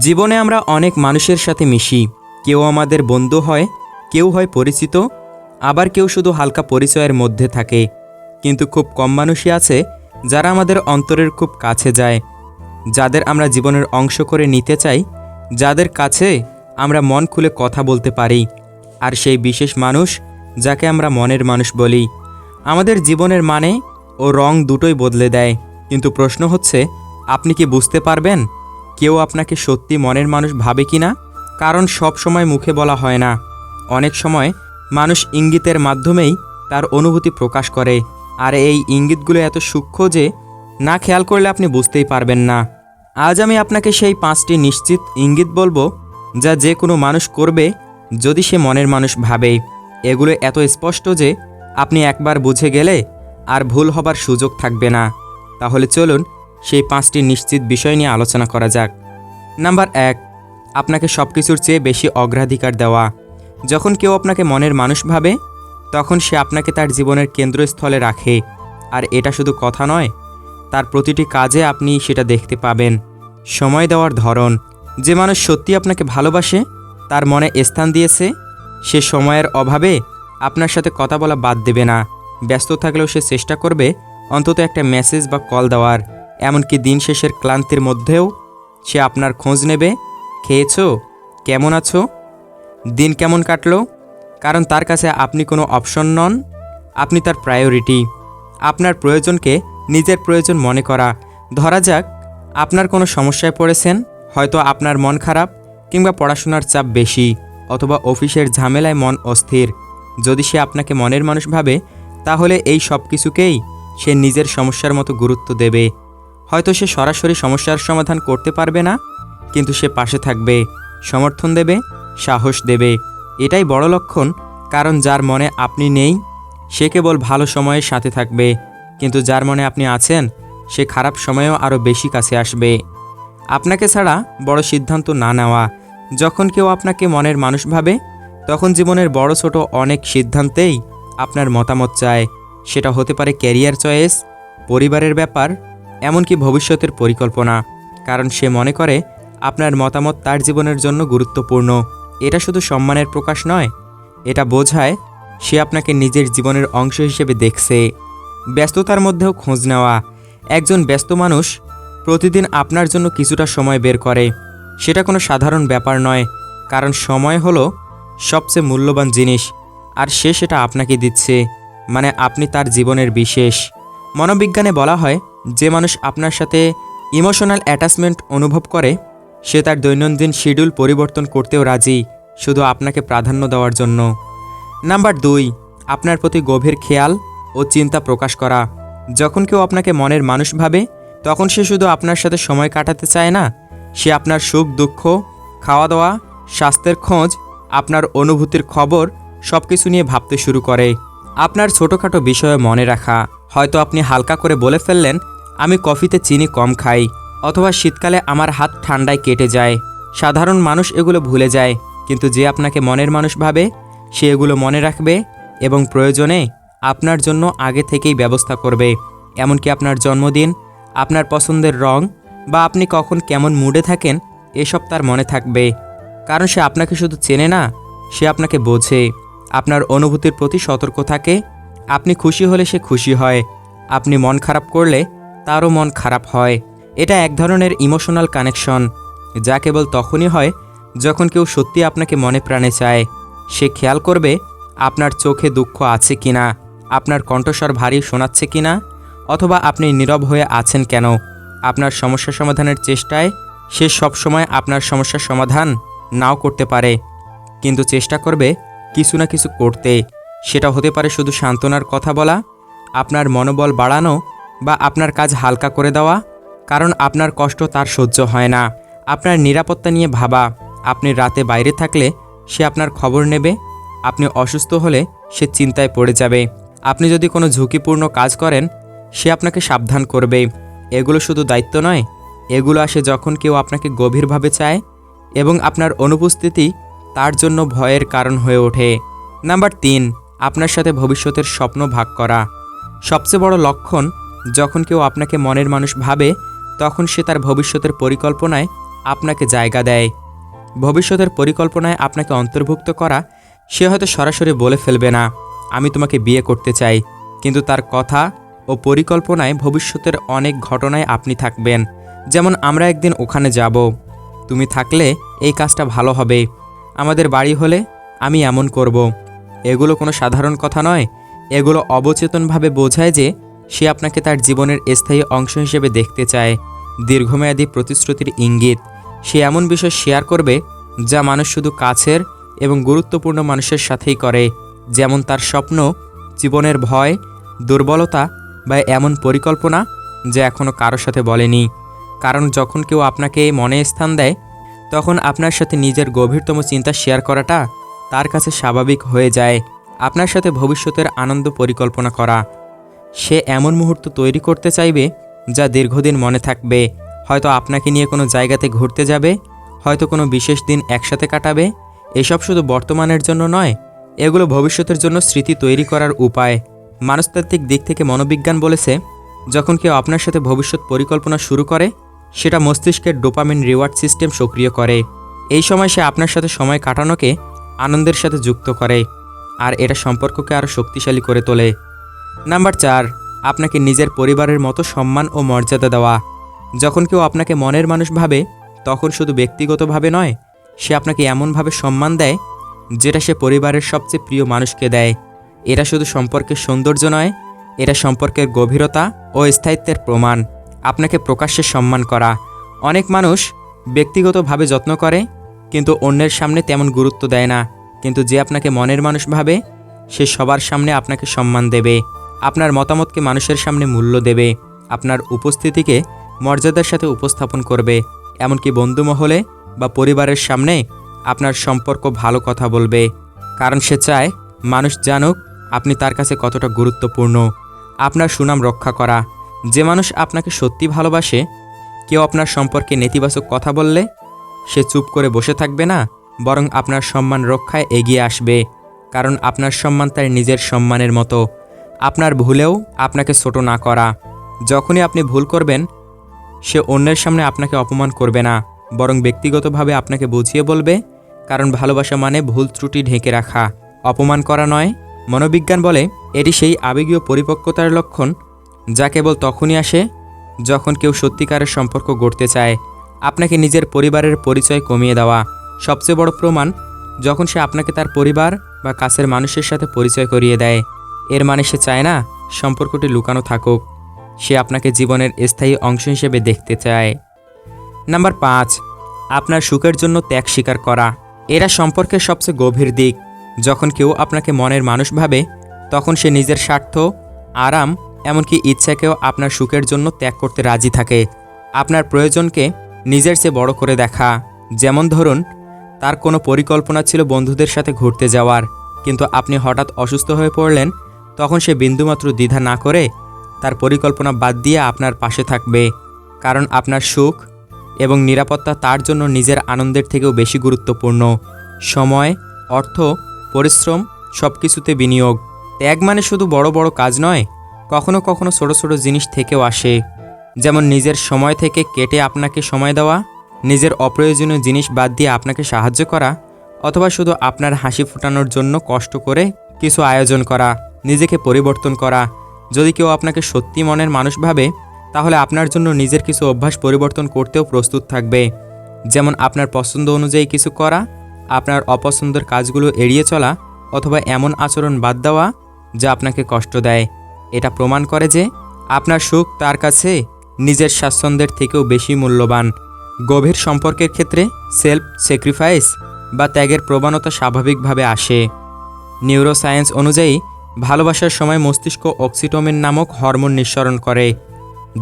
জীবনে আমরা অনেক মানুষের সাথে মিশি। কেউ আমাদের বন্ধু হয়, কেউ হয় পরিচিত, আবার কেউ শুধু হালকা পরিচয়ের মধ্যে থাকে। কিন্তু খুব কম মানুষই আছে যারা আমাদের অন্তরের খুব কাছে যায়। যাদের আমরা জীবনের অংশ করে নিতে চাই, যাদের কাছে আমরা মন খুলে কথা বলতে পারি। আর সেই বিশেষ মানুষ যাকে আমরা মনের মানুষ বলি। আমাদের জীবনের মানে ও রং দুটোই বদলে দেয়। কিন্তু প্রশ্ন হচ্ছে, আপনি কি বুঝতে পারবেন? কেউ আপনাকে সত্যি মনের মানুষ ভাবে কি না কারণ সব সময় মুখে বলা হয় না। অনেক সময় মানুষ ইঙ্গিতের মাধ্যমেই তার অনুভূতি প্রকাশ করে। আর এই ইঙ্গিতগুলো এত সূক্ষ্ম যে না খেয়াল করলে আপনি বুঝতেই পারবেন না। আজ আমি আপনাকে সেই পাঁচটি নিশ্চিত ইঙ্গিত বলব যা যে কোনো মানুষ করবে যদি সে মনের মানুষ ভাবে। এগুলো এত স্পষ্ট যে আপনি একবার বুঝে গেলে আর ভুল হবার সুযোগ থাকবে না। তাহলে চলুন সেই পাঁচটি নিশ্চিত বিষয় নিয়ে আলোচনা করা যাক। নাম্বার এক, আপনাকে সব কিছুর চেয়ে বেশি অগ্রাধিকার দেওয়া। যখন কেউ আপনাকে মনের মানুষ ভাবে, তখন সে আপনাকে তার জীবনের কেন্দ্রস্থলে রাখে। আর এটা শুধু কথা নয়, তার প্রতিটি কাজে আপনি সেটা দেখতে পাবেন। সময় দেওয়ার ধরন, যে মানুষ সত্যি আপনাকে ভালোবাসে, তার মনে স্থান দিয়েছে, সে সময়ের অভাবে আপনার সাথে কথা বলা বাদ দেবে না। ব্যস্ত থাকলেও সে চেষ্টা করবে অন্তত একটা মেসেজ বা কল দেওয়ার। এমনকি দিন শেষের ক্লান্তির মধ্যেও সে আপনার খোঁজ নেবে, খেয়েছো, কেমন আছো, দিন কেমন কাটলো, কারণ তার কাছে আপনি কোনো অপশন নন, আপনি তার প্রায়োরিটি। আপনার প্রয়োজনকে নিজের প্রয়োজন মনে করা। ধরা যাক, আপনার কোনো সমস্যায় পড়েছেন, হয়তো আপনার মন খারাপ কিংবা পড়াশোনার চাপ বেশি, অথবা অফিসের ঝামেলায় মন অস্থির। যদি সে আপনাকে মনের মানুষ ভাবে, তাহলে এই সব কিছুকেই সে নিজের সমস্যার মতো গুরুত্ব দেবে। হয়তো সে সরাসরি সমস্যার সমাধান করতে পারবে না, কিন্তু সে পাশে থাকবে, সমর্থন দেবে, সাহস দেবে। এটাই বড় লক্ষণ, কারণ যার মনে আপনি নেই, সে কেবল ভালো সময়ের সাথে থাকবে, কিন্তু যার মনে আপনি আছেন, সে খারাপ সময়েও আরও বেশি কাছে আসবে। আপনাকে ছাড়া বড় সিদ্ধান্ত না নেওয়া, যখন কেউ আপনাকে মনের মানুষ ভাবে, তখন জীবনের বড় ছোট অনেক সিদ্ধান্তেই আপনার মতামত চায়। সেটা হতে পারে ক্যারিয়ার চয়েস পরিবারের ব্যাপার এমনকি ভবিষ্যতের পরিকল্পনা, কারণ সে মনে করে আপনার মতামত তার জীবনের জন্য গুরুত্বপূর্ণ। এটা শুধু সম্মানের প্রকাশ নয়, এটা বোঝায় সে আপনাকে নিজের জীবনের অংশ হিসেবে দেখছে। ব্যস্ততার মধ্যেও খোঁজ নেওয়া, একজন ব্যস্ত মানুষ প্রতিদিন আপনার জন্য কিছুটা সময় বের করে। সেটা কোনো সাধারণ ব্যাপার নয়, কারণ সময় হলো সবচেয়ে মূল্যবান জিনিস, আর সে সেটা আপনাকে দিচ্ছে মানে আপনি তার জীবনের বিশেষ। মনোবিজ্ঞানে বলা হয় যে মানুষ আপনার সাথে ইমোশনাল অ্যাটাচমেন্ট অনুভব করে, সে তার দৈনন্দিন শিডিউল পরিবর্তন করতেও রাজি শুধু আপনাকে প্রাধান্য দেওয়ার জন্য। নাম্বার দুই, আপনার প্রতি গভীর খেয়াল ও চিন্তা প্রকাশ করা। যখন কেউ আপনাকে মনের মানুষ ভাবে, তখন সে শুধু আপনার সাথে সময় কাটাতে চায় না, সে আপনার সুখ, দুঃখ খাওয়া দাওয়া স্বাস্থ্যের খোঁজ, আপনার অনুভূতির খবর সব কিছু নিয়ে ভাবতে শুরু করে। আপনার ছোটোখাটো বিষয়ে মনে রাখা। হয়তো আপনি হালকা করে বলে ফেললেন আমি কফিতে চিনি কম খাই, অথবা শীতকালে আমার হাত ঠান্ডায় কেটে যায়। সাধারণ মানুষ এগুলো ভুলে যায়, কিন্তু যে আপনাকে মনের মানুষ ভাবে, সে এগুলো মনে রাখবে এবং প্রয়োজনে আপনার জন্য আগে থেকেই ব্যবস্থা করবে। এমনকি আপনার জন্মদিন, আপনার পছন্দের রং, বা আপনি কখন কেমন মুডে থাকেন, এসব তার মনে থাকবে। কারণ সে আপনাকে শুধু চেনে না, সে আপনাকে বোঝে। আপনার অনুভূতির প্রতি সতর্ক থাকে, আপনি খুশি হলে সে খুশি হয়, আপনি মন খারাপ করলে তারও মন খারাপ হয়। এটা এক ধরনের ইমোশনাল কানেকশন যা কেবল তখনই হয় যখন কেউ সত্যি আপনাকে মনে প্রাণে চায়। সে খেয়াল করবে আপনার চোখে দুঃখ আছে কি না আপনার কণ্ঠস্বর ভারী শোনাচ্ছে কিনা, অথবা আপনি নীরব হয়ে আছেন কেন, আপনার সমস্যা সমাধানের চেষ্টায় সে সবসময় আপনার সমস্যার সমাধান নাও করতে পারে। কিন্তু চেষ্টা করবে কিছু না কিছু করতে। সেটা হতে পারে শুধু সান্ত্বনার কথা বলা, আপনার মনোবল বাড়ানো বা আপনার কাজ হালকা করে দেওয়া, কারণ আপনার কষ্ট তার সহ্য হয় না। আপনার নিরাপত্তা নিয়ে ভাবা, আপনি রাতে বাইরে থাকলে সে আপনার খবর নেবে, আপনি অসুস্থ হলে সে চিন্তায় পড়ে যাবে। আপনি যদি কোনো ঝুঁকিপূর্ণ কাজ করেন, সে আপনাকে সাবধান করবে। এগুলো শুধু দায়িত্ব নয়, এগুলো আসে যখন কেউ আপনাকে গভীরভাবে চায় এবং আপনার অনুপস্থিতি তার জন্য ভয়ের কারণ হয়ে ওঠে। নাম্বার তিন, আপনার সাথে ভবিষ্যতের স্বপ্ন ভাগ করা। সবচেয়ে বড় লক্ষণ যখন কেউ আপনাকে মনের মানুষ ভাবে, তখন সে তার ভবিষ্যতের পরিকল্পনায় আপনাকে জায়গা দেয়। ভবিষ্যতের পরিকল্পনায় আপনাকে অন্তর্ভুক্ত করা, সে হয়তো সরাসরি বলে ফেলবে না, আমি তোমাকে বিয়ে করতে চাই। কিন্তু তার কথা ও পরিকল্পনায় ভবিষ্যতের অনেক ঘটনায় আপনি থাকবেন। যেমন, আমরা একদিন ওখানে যাব। তুমি থাকলে এই কাজটা ভালো হবে। আমাদের বাড়ি হলে আমি এমন করব। এগুলো কোনো সাধারণ কথা নয়। এগুলো অবচেতনভাবে বোঝায় যে সে আপনাকে তার জীবনের স্থায়ী অংশ হিসেবে দেখতে চায়। দীর্ঘমেয়াদী প্রতিশ্রুতির ইঙ্গিত, সে এমন বিষয় শেয়ার করবে যা মানুষ শুধু কাছের এবং গুরুত্বপূর্ণ মানুষের সাথেই করে, যেমন তার স্বপ্ন, জীবনের ভয়, দুর্বলতা বা এমন পরিকল্পনা যা এখনও কারোর সাথে বলেনি। কারণ যখন কেউ আপনাকে মনে স্থান দেয়, তখন আপনার সাথে নিজের গভীরতম চিন্তা শেয়ার করাটা তার কাছে স্বাভাবিক হয়ে যায়। আপনার সাথে ভবিষ্যতের আনন্দ পরিকল্পনা করা সে এমন মুহূর্ত তৈরি করতে চাইবে যা দীর্ঘদিন মনে থাকবে। হয়তো আপনাকে নিয়ে কোনো জায়গাতে ঘুরতে যাবে, হয়তো কোনো বিশেষ দিন একসাথে কাটাবে। এসব শুধু বর্তমানের জন্য নয়, এগুলো ভবিষ্যতের জন্য স্মৃতি তৈরি করার উপায়। মানসতাত্ত্বিক দিক থেকে মনোবিজ্ঞান বলেছে, যখন কেউ আপনার সাথে ভবিষ্যৎ পরিকল্পনা শুরু করে, সেটা মস্তিষ্কের ডোপামিন রিওয়ার্ড সিস্টেম সক্রিয় করে। এই সময় সে আপনার সাথে সময় কাটানোকে আনন্দের সাথে যুক্ত করে, আর এটা সম্পর্ককে আরও শক্তিশালী করে তোলে। নাম্বার চার, আপনাকে নিজের পরিবারের মতো সম্মান ও মর্যাদা দেওয়া। যখন কেউ আপনাকে মনের মানুষ ভাবে, তখন শুধু ব্যক্তিগতভাবে নয়, সে আপনাকে এমনভাবে সম্মান দেয়, যেটা সে পরিবারের সবচেয়ে প্রিয় মানুষকে দেয়। এটা শুধু সম্পর্কের সৌন্দর্য নয়, এটা সম্পর্কের গভীরতা ও স্থায়িত্বের প্রমাণ। আপনাকে প্রকাশ্যে সম্মান করা। অনেক মানুষ ব্যক্তিগতভাবে যত্ন করে, কিন্তু অন্যের সামনে তেমন গুরুত্ব দেয় না। কিন্তু যে আপনাকে মনের মানুষ ভাবে, সে সবার সামনে আপনাকে সম্মান দেবে। আপনার মতামতকে মানুষের সামনে মূল্য দেবে, আপনার উপস্থিতিকে মর্যাদার সাথে উপস্থাপন করবে, এমনকি বন্ধু মহলে বা পরিবারের সামনে আপনার সম্পর্ক ভালো কথা বলবে। কারণ সে চায়, মানুষ জানুক আপনি তার কাছে কতটা গুরুত্বপূর্ণ। আপনার সুনাম রক্ষা করা। যে মানুষ আপনাকে সত্যি ভালোবাসে, কেউ আপনার সম্পর্কে নেতিবাচক কথা বললে সে চুপ করে বসে থাকবে না, বরং আপনার সম্মান রক্ষায় এগিয়ে আসবে। কারণ আপনার সম্মান তার নিজের সম্মানের মতো। আপনার ভুলেও আপনাকে ছোট না করা। যখনই আপনি ভুল করবেন, সে অন্যের সামনে আপনাকে অপমান করবে না, বরং ব্যক্তিগতভাবে আপনাকে বুঝিয়ে বলবে, কারণ ভালোবাসা মানে ভুল ত্রুটি ঢেকে রাখা। অপমান করা নয়, মনোবিজ্ঞান বলে এটি সেই আবেগীয় পরিপক্কতার লক্ষণ যা কেবল তখনই আসে যখন কেউ সত্যিকারের সম্পর্ক গড়তে চায়। আপনাকে নিজের পরিবারের পরিচয় কমিয়ে দেওয়া সবচেয়ে বড় প্রমাণ যখন সে আপনাকে তার পরিবার বা কাছের মানুষের সাথে পরিচয় করিয়ে দেয়। এর মানে সে চায় না সম্পর্কটি লুকানো থাকুক। সে আপনাকে জীবনের স্থায়ী অংশ হিসেবে দেখতে চায়। নাম্বার পাঁচ, আপনার সুখের জন্য ত্যাগ স্বীকার করা। এরা সম্পর্কের সবচেয়ে গভীর দিক। যখন কেউ আপনাকে মনের মানুষ ভাবে, তখন সে নিজের স্বার্থ, আরাম, এমনকি ইচ্ছাকেও আপনার সুখের জন্য ত্যাগ করতে রাজি থাকে। আপনার প্রয়োজনকে নিজের চেয়ে বড় করে দেখা। যেমন ধরুন, তার কোনো পরিকল্পনা ছিল বন্ধুদের সাথে ঘুরতে যাওয়ার, কিন্তু আপনি হঠাৎ অসুস্থ হয়ে পড়লেন তখন সে বিন্দুমাত্র দ্বিধা না করে তার পরিকল্পনা বাদ দিয়ে আপনার পাশে থাকবে, কারণ আপনার সুখ এবং নিরাপত্তা তার জন্য নিজের আনন্দের থেকেও বেশি গুরুত্বপূর্ণ। সময়, অর্থ, পরিশ্রম সব কিছুতে বিনিয়োগ। ত্যাগ মানে শুধু বড় বড় কাজ নয়, কখনো কখনো ছোট ছোট জিনিস থেকেও আসে। যেমন নিজের সময় থেকে কেটে আপনাকে সময় দেওয়া, নিজের অপ্রয়োজনীয় জিনিস বাদ দিয়ে আপনাকে সাহায্য করা, অথবা শুধু আপনার হাসি ফোটানোর জন্য কষ্ট করে কিছু আয়োজন করা, নিজেকে পরিবর্তন করা। যদি কেউ আপনাকে সত্যি মনের মানুষ ভাবে, তাহলে আপনার জন্য নিজের কিছু অভ্যাস পরিবর্তন করতেও প্রস্তুত থাকবে। যেমন আপনার পছন্দ অনুযায়ী কিছু করা, আপনার অপছন্দের কাজগুলো এড়িয়ে চলা, অথবা এমন আচরণ বাদ দেওয়া, যা আপনাকে কষ্ট দেয়। এটা প্রমাণ করে যে, আপনার সুখ তার কাছে নিজের স্বাচ্ছন্দ্যের থেকেও বেশি মূল্যবান। গভীর সম্পর্কের ক্ষেত্রে সেলফ স্যাক্রিফাইস বা ত্যাগের প্রবণতা স্বাভাবিকভাবে আসে। নিউরোসায়েন্স অনুযায়ী ভালোবাসার সময় মস্তিষ্ক অক্সিটোমিন নামক হরমোন নিঃসরণ করে,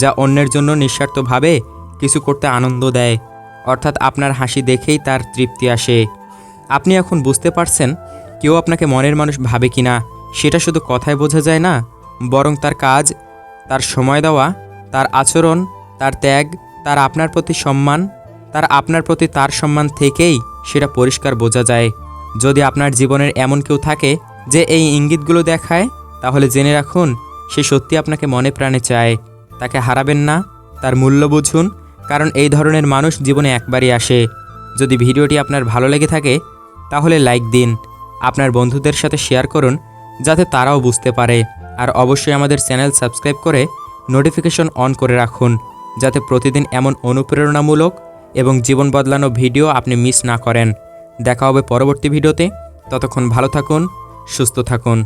যা অন্যের জন্য নিঃস্বার্থভাবে কিছু করতে আনন্দ দেয়। অর্থাৎ আপনার হাসি দেখেই তার তৃপ্তি আসে। আপনি এখন বুঝতে পারছেন কেউ আপনাকে মনের মানুষ ভাবে কি না সেটা শুধু কথায় বোঝা যায় না, বরং তার কাজ, তার সময় দেওয়া, তার আচরণ, তার ত্যাগ, তার আপনার প্রতি সম্মান, তার আপনার প্রতি তার সম্মান থেকেই সেটা পরিষ্কার বোঝা যায়। যদি আপনার জীবনের এমন কেউ থাকে যে এই ইঙ্গিতগুলো দেখায়, তাহলে জেনে রাখুন, সে সত্যি আপনাকে মনে প্রাণে চায়। তাকে হারাবেন না, তার মূল্য বুঝুন, কারণ এই ধরনের মানুষ জীবনে একবারই আসে। যদি ভিডিওটি আপনার ভালো লেগে থাকে, তাহলে লাইক দিন, আপনার বন্ধুদের সাথে শেয়ার করুন, যাতে তারাও বুঝতে পারে, আর অবশ্যই আমাদের চ্যানেল সাবস্ক্রাইব করে নোটিফিকেশন অন করে রাখুন, যাতে প্রতিদিন এমন অনুপ্রেরণামূলক এবং জীবন বদলানো ভিডিও আপনি মিস না করেন। দেখা হবে পরবর্তী ভিডিওতে। ততক্ষণ ভালো থাকুন সুস্থ থাকুন।